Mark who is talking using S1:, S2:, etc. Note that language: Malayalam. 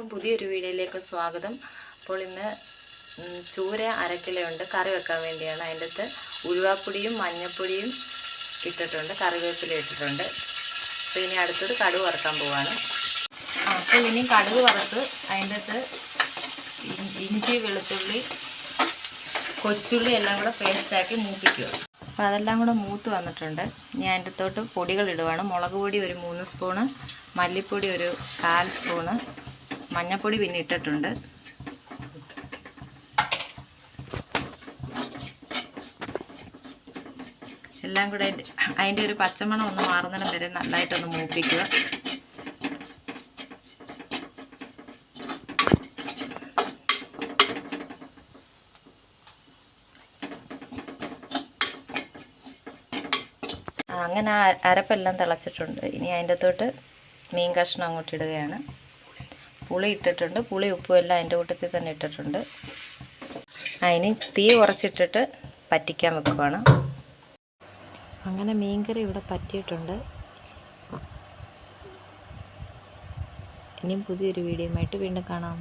S1: അപ്പം പുതിയൊരു വീഡിയോയിലേക്ക് സ്വാഗതം. അപ്പോൾ ഇന്ന് ചൂര അര കിലോ ഉണ്ട് കറി വെക്കാൻ വേണ്ടിയാണ് അതിന്റെ അകത്ത് ഉലുവാപ്പൊടിയും മഞ്ഞൾപ്പൊടിയും ഇട്ടിട്ടുണ്ട്. കറിവേപ്പില ഇട്ടിട്ടുണ്ട്. അപ്പോൾ ഇനി അടുത്തത് കടുക് വറുക്കാൻ പോവാണ്. അപ്പോൾ ഇനി കടുക് വറുത്ത് അതിന്റെ അകത്ത് ഇഞ്ചി വെളുത്തുള്ളി കൊച്ചുള്ളി എല്ലാം കൂടെ പേസ്റ്റാക്കി മൂപ്പിക്കുക. അപ്പോൾ അതെല്ലാം കൂടെ മൂത്ത് വന്നിട്ടുണ്ട്. ഇനി അതിന്റെ തൊട്ട് പൊടികൾ ഇടുവാണ്. മുളക് പൊടി ഒരു മൂന്ന് സ്പൂണ് മല്ലിപ്പൊടി ഒരു കാൽ സ്പൂണ് മഞ്ഞൾപ്പൊടി പിന്നെ ഇട്ടിട്ടുണ്ട്. എല്ലാം കൂടെ അതിന്റെ ഒരു പച്ചമണം ഒന്ന് മാറുന്നിടം വരെ നന്നായിട്ടൊന്ന് മൂപ്പിക്കുക. അങ്ങനെ അരപ്പെല്ലാം തിളച്ചിട്ടുണ്ട്. ഇനി അതിന്റെ തൊട്ട് മീൻ കഷ്ണം അങ്ങോട്ട് ഇടുകയാണ്. പുളി ഇട്ടിട്ടുണ്ട്. പുളി ഉപ്പും എല്ലാം അതിന്റെ കൂട്ടത്തിൽ തന്നെ ഇട്ടിട്ടുണ്ട്. അതിന് തീ കുറച്ചിട്ടിട്ട് പറ്റിക്കാൻ വെക്കുവാണ്. അങ്ങനെ മീൻകറി ഇവിടെ പറ്റിയിട്ടുണ്ട്. ഇനിയും പുതിയൊരു വീഡിയോ ആയിട്ട് വീണ്ടും കാണാം.